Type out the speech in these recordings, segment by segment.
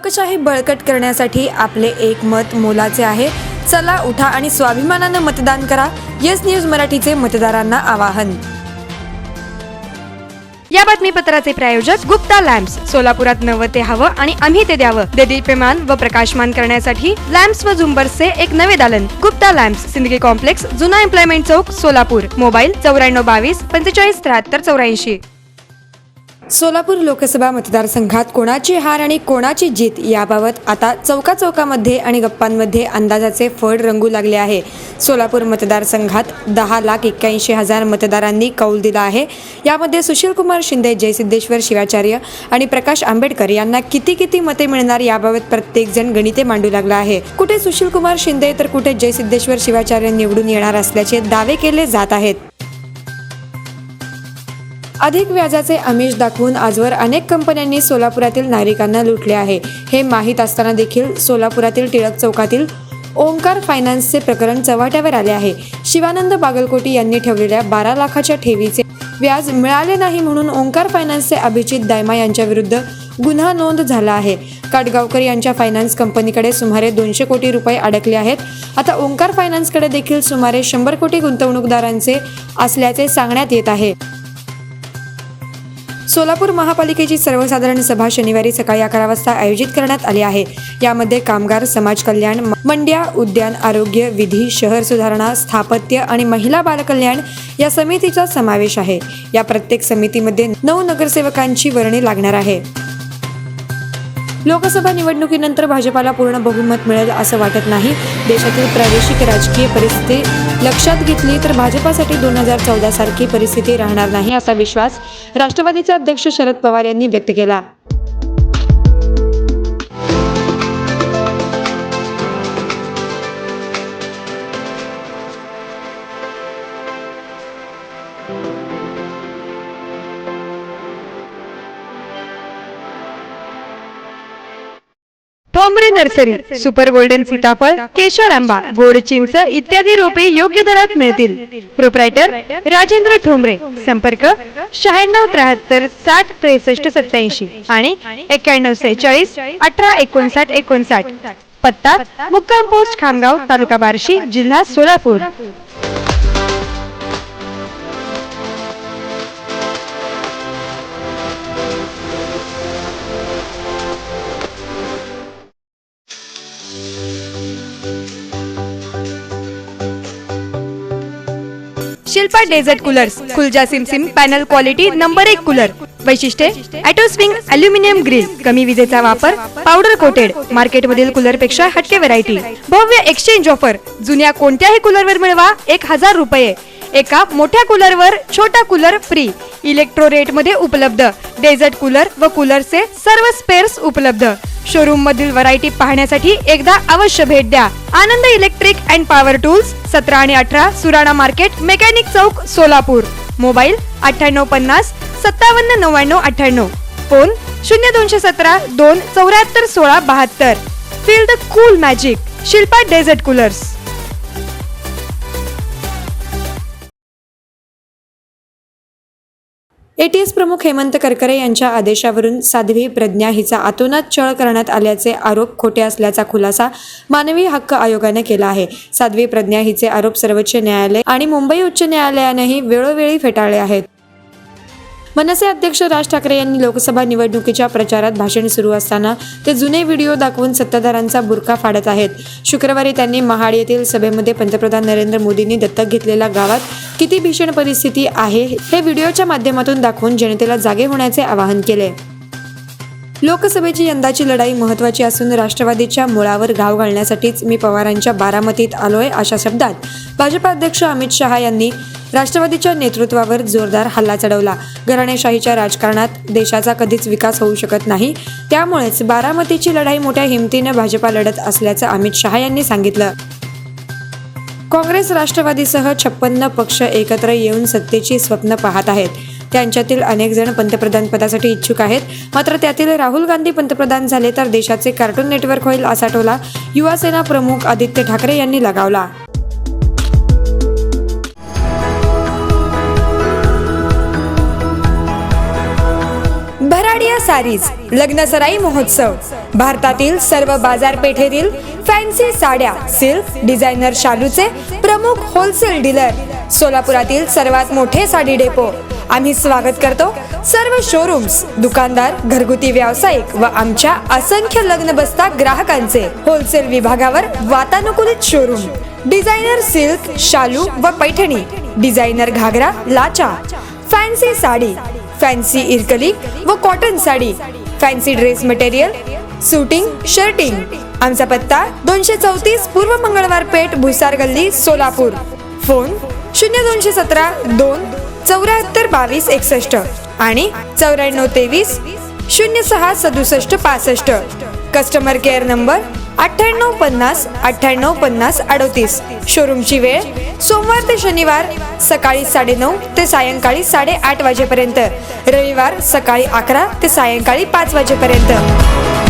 लोकशाही बळकट करण्यासाठी आपले एक मत मोलाचे आहे. चला उठा आणि स्वाभिमानानं मतदान करा. येस न्यूज मराठीचे मतदारांना आवाहन. या बातमीपत्राचे प्रायोजक गुप्ता लॅम्प्स. सोलापुरात नवं ते हवं आणि आम्ही ते द्यावं. देदीप्यमान व प्रकाशमान करण्यासाठी लॅम्प्स व झुंबर्सचे एक नवे दालन. गुप्ता लॅम्प्स सिंदगी कॉम्प्लेक्स जुना एम्प्लॉयमेंट चौक सोलापूर. मोबाईल चौऱ्याण्णव बावीस पंचेचाळीस त्र्याहत्तर चौऱ्याऐंशी. सोलापूर लोकसभा मतदारसंघात कोणाची हार आणि कोणाची जीत याबाबत आता चौका चौकामध्ये आणि गप्पांमध्ये अंदाजाचे फड रंगू लागले आहे. सोलापूर मतदारसंघात दहा लाख एक्क्याऐंशी हजार मतदारांनी कौल दिला आहे. यामध्ये सुशीलकुमार शिंदे जयसिद्धेश्वर शिवाचार्य आणि प्रकाश आंबेडकर यांना किती किती मते मिळणार याबाबत प्रत्येकजण गणिते मांडू लागला आहे. कुठे सुशीलकुमार शिंदे तर कुठे जयसिद्धेश्वर शिवाचार्य निवडून येणार असल्याचे दावे केले जात आहेत. अधिक व्याजाचे आमिष दाखवून आजवर अनेक कंपन्यांनी सोलापुरातील नागरिकांना लुटले आहे. हे माहीत असताना देखील सोलापुरातील टिळक चौकातील ओंकार फायनान्सचे प्रकरण चव्हाट्यावर आले आहे. शिवानंद बागलकोटी यांनी ठेवलेल्या बारा लाखाच्या ठेवीचे व्याज मिळाले नाही म्हणून ओंकार फायनान्सचे अभिजित दायमा यांच्या विरुद्ध गुन्हा नोंद झाला आहे. काटगावकर यांच्या फायनान्स कंपनीकडे सुमारे दोनशे कोटी रुपये अडकले आहेत. आता ओंकार फायनान्सकडे देखील सुमारे शंभर कोटी गुंतवणूकदारांचे असल्याचे सांगण्यात येत आहे. सोलापूर महापालिकेची सर्वसाधारण सभा शनिवारी सकाळी अकरा वाजता आयोजित करण्यात आली आहे. यामध्ये कामगार समाज कल्याण मंड्या उद्यान आरोग्य विधी शहर सुधारणा स्थापत्य आणि महिला बालकल्याण या समितीचा समावेश आहे. या प्रत्येक समितीमध्ये नऊ नगरसेवकांची वर्णी लागणार आहे. लोकसभा निवडणुकीनंतर भाजपाला पूर्ण बहुमत मिळेल असं वाटत नाही. देशातील प्रादेशिक राजकीय परिस्थिती लक्षात घेतली तर भाजपासाठी दोन हजार चौदा सारखी परिस्थिती राहणार नाही असा विश्वास राष्ट्रवादीचे अध्यक्ष शरद पवार यांनी व्यक्त केला. नर्सरी सुपर गोल्डन सीताफळ केशर आंबा गोड चिंच इत्यादी रोपे योग्य दरात मिळतील. प्रोप्रायटर राजेंद्र ठोंबरे संपर्क शहाण्णव त्र्याहत्तर साठ त्रेसष्ट सत्याऐंशी आणि एक्क्याण्णव सेहेचाळीस अठरा एकोणसाठ एकोणसाठ. पत्ता मुक्काम पोस्ट खामगाव तालुका बार्शी जिल्हा सोलापूर. शिल्पा डेझर्ट कूलर्स खुलजा सिमसिम पॅनल क्वालिटी नंबर एक कूलर. वैशिष्ट्ये अॅटोस्विंग अल्युमिनियम ग्रिल कमी विजेचा वापर पावडर कोटेड मार्केटमधील कूलरपेक्षा हटके व्हरायटी. भव्य एक्सचेंज ऑफर जुन्या कोणत्याही कूलरवर मिळवा एक हजार रुपये. एका मोठ्या कूलरवर छोटा कूलर फ्री. इलेक्ट्रो रेटमध्ये उपलब्ध. डेझर्ट कूलर व कूलरचे सर्व स्पेअर्स उपलब्ध. शोरूम मधील व्हरायटी पाहण्यासाठी एकदा अवश्य भेट द्या. Anand electric and power tools सतरा आणि अठरा सुराणा मार्केट मेकॅनिक चौक सोलापूर. मोबाईल अठ्ठ्याण्णव पन्नास सत्तावन्न नव्याण्णव अठ्ठ्याण्णव. फोन शून्य दोनशे सतरा दोन चौऱ्याहत्तर सोळा बहात्तर. Feel the cool magic Shilpa desert coolers ATS प्रमुख हेमंत करकरे यांच्या आदेशावरून साध्वी प्रज्ञा हिचा अतोनात छळ करण्यात आल्याचे आरोप खोटे असल्याचा खुलासा मानवी हक्क आयोगाने केला आहे. साध्वी प्रज्ञा हिचे आरोप सर्वोच्च न्यायालय आणि मुंबई उच्च न्यायालयानेही वेळोवेळी फेटाळले आहेत. मनसे अध्यक्ष राज ठाकरे यांनी लोकसभा निवडणुकीच्या प्रचारात भाषण सुरू असताना ते जुने व्हिडिओ दाखवून सत्ताधारांचा बुरखा फाडत आहेत. शुक्रवारी त्यांनी महाड येथील सभेमध्ये पंतप्रधान नरेंद्र मोदींनी दत्तक घेतलेल्या गावात किती भीषण परिस्थिती आहे हे व्हिडिओच्या माध्यमातून दाखवून जनतेला जागे होण्याचे आवाहन केले. लोकसभेची यंदाची लढाई महत्त्वाची असून राष्ट्रवादीच्या मुळावर घाव घालण्यासाठीच मी पवारांच्या बारामतीत आलोय अशा शब्दात भाजपा अध्यक्ष अमित शहा यांनी राष्ट्रवादीच्या नेतृत्वावर जोरदार हल्ला चढवला. घराणेशाहीच्या राजकारणात देशाचा कधीच विकास होऊ शकत नाही. त्यामुळेच बारामतीची लढाई मोठ्या हिमतीने भाजपा लढत असल्याचं अमित शहा यांनी सांगितलं. काँग्रेस राष्ट्रवादीसह छप्पन्न पक्ष एकत्र येऊन सत्तेची स्वप्न पाहत आहेत. त्यांच्यातील अनेक जण पंतप्रधान पदासाठी इच्छुक आहेत. मात्र त्यातील राहुल गांधी पंतप्रधान झाले तर देशाचे कार्टून नेटवर्क होईल असा टोला युवासेना प्रमुख आदित्य ठाकरे यांनी लगावला. सारीज लग्नसराई महोत्सव. भारतातील सर्व बाजारपेठेतील फॅन्सी साड्या सिल्क डिझायनर शालूचे प्रमुख होलसेल डीलर सोलापुरातील सर्वात मोठे साडी डेपो. आम्ही स्वागत करतो सर्व शोरूम्स दुकानदार घरगुती व्यावसायिक व आमच्या असंख्य लग्न बसता ग्राहकांचे होलसेल विभागावर वातानुकूलित शोरूम डिझायनर सिल्क शालू व पैठणी डिझायनर घागरा लाचा. फॅन्सी साडी फॅन्सी इरकली व cotton sari fancy dress material suiting shirting. आमचा पत्ता दोनशे चौतीस पूर्व मंगळवार पेठ भुसार गल्ली सोलापूर. फोन शून्य दोनशे सतरा दोन चौऱ्याहत्तर बावीस एकसष्ट आणि चौऱ्याण्णव तेवीस शून्य सहा सदुसष्ट पासष्ट. कस्टमर केअर नंबर अठ्ठ्याण्णव पन्नास अठ्ठ्याण्णव पन्नास अडतीस. शोरूमची वेळ सोमवार ते शनिवार सकाळी साडेनऊ ते सायंकाळी साडेआठ वाजेपर्यंत. रविवार सकाळी अकरा ते सायंकाळी पाच वाजेपर्यंत.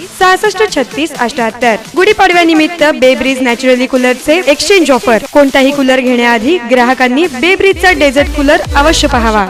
सहासष्ट छत्तीस अठ्याहत्तर. गुढीपाडव्यानिमित्त बेब्रिज नॅचरली कूलरचे एक्सचेंज ऑफर कोणताही कूलर घेण्याआधी ग्राहकांनी बेब्रिजचा डेझर्ट कूलर अवश्य पाहावा.